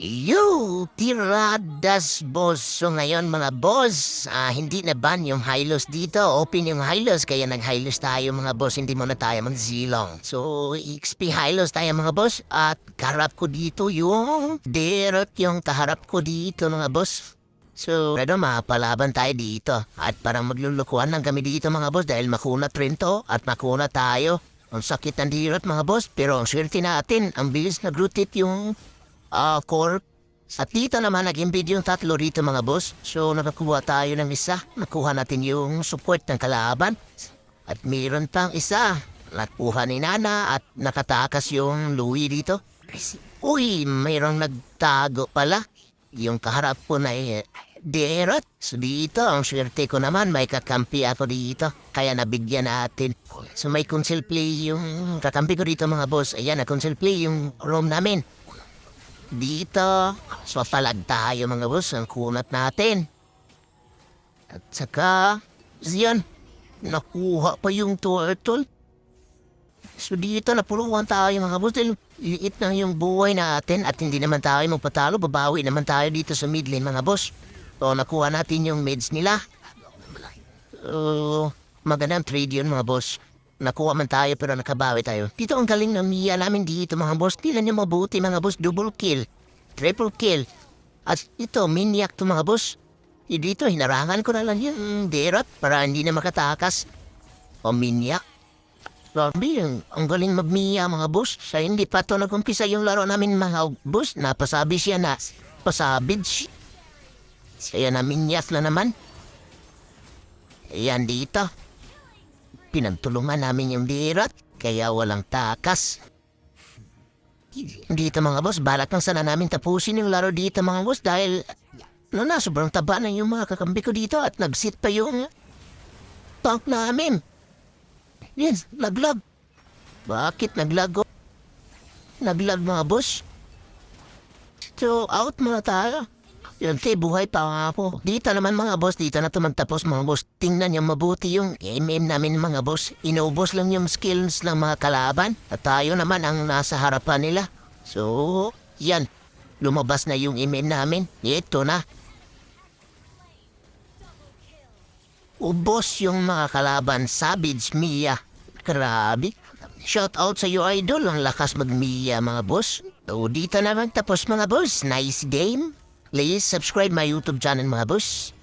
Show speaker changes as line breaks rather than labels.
Yo, tiradas boss. So ngayon mga boss, ah, hindi na ban yung highlos dito. Open yung highlos, kaya nag-highlos tayo mga boss. Hindi muna tayo mag-zilong. So, XP highlos tayo mga boss. At kaharap ko dito yung derot yung kaharap ko dito mga boss. So, ano, mapalaban tayo dito. At parang maglulukuhan lang kami dito mga boss dahil makunat rin at makunat tayo. Ang sakit ng dirot mga boss, pero ang swerte natin, ang bilis nag-rotate yung Ah, Corp. At dito naman nag-embed yung tatlo rito mga boss. So nakakuha tayo ng isa. Nakuha natin yung support ng kalaban. At mayroon pang isa. Nakuha ni Nana at nakatakas yung Louie dito. Uy, mayroong nagtago pala. Yung kaharap ko na eh, Derot. So dito, ang swerte ko naman, may kakampi ako dito. Kaya nabigyan natin. So may console play yung kakampi ko dito mga boss. Ayan, na console play yung room namin. Dito, so palag tayo mga boss, ang kunat natin. At saka, yan, nakuha pa yung turtle. So dito, napuluhan tayo mga boss, dahil liit na yung buhay natin at hindi naman tayo magpatalo, babawi naman tayo dito sa mid lane mga boss. So nakuha natin yung mids nila. So, magandang trade yun mga boss. Nakuha man tayo pero nakabawi tayo. Dito ang galing ng Mia namin dito mga boss. Tila niyo mabuti mga boss. Double kill. Triple kill. At ito, miniak to mga boss. Eh, Dito, hinarangan ko na lang yung derot para hindi na makatakas. O miniak. Sabi, ang, ang galing mag-Mia mga boss. Sa hindi pa to nag-umpisa yung laro namin mga boss. Napasabi siya na pasabid siya. Kaya na miniak na naman. Ayan dito. Pinagtulungan namin yung dirot, kaya walang takas. Dito mga boss, balak lang sana namin tapusin yung laro dito mga boss dahil ano na, sobrang taba na yung mga kakambi ko dito at nag-sit pa yung tank namin. Yes, naglag. Bakit naglag? Naglag mga boss. So, out muna tayo. Yan, te, buhay pa nga ako. Dito naman mga boss, dito na ito magtapos mga boss. Tingnan niyo mabuti yung MM namin mga boss. Inubos lang yung skills ng mga kalaban. At tayo naman ang nasa harapan nila. So, yan. Lumabas na yung MM namin. Ito na. Ubos yung mga kalaban. Savage Mia. Grabe. Shout out sa iyo idol. Ang lakas mag-Mia mga boss. So, dito na magtapos mga boss. Nice game. Please subscribe my YouTube channel mga boss.